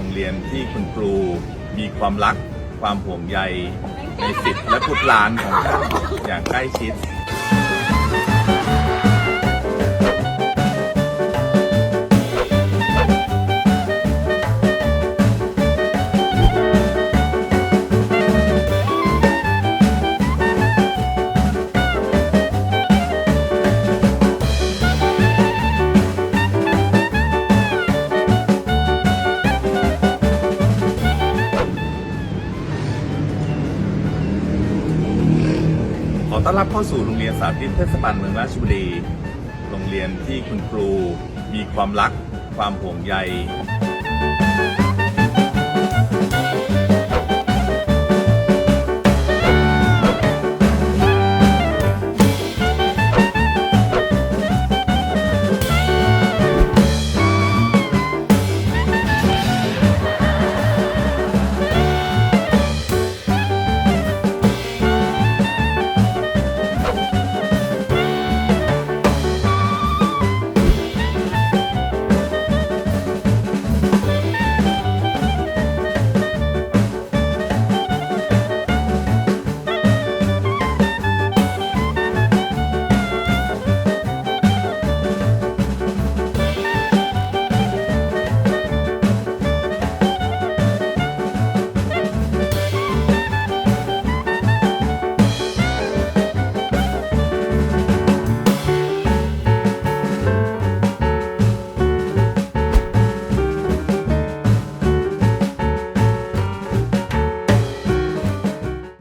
รงเรียนที่คุณครูมีความรักความห่วงใยในสิทธิ์และบุตรหลานของท่านอย่างใกล้ชิด ต้อนรับเข้าสู่โรงเรียนสาธิตเทศบาลเมืองราชบุรี โรงเรียนที่คุณครูมีความรัก ความห่วงใย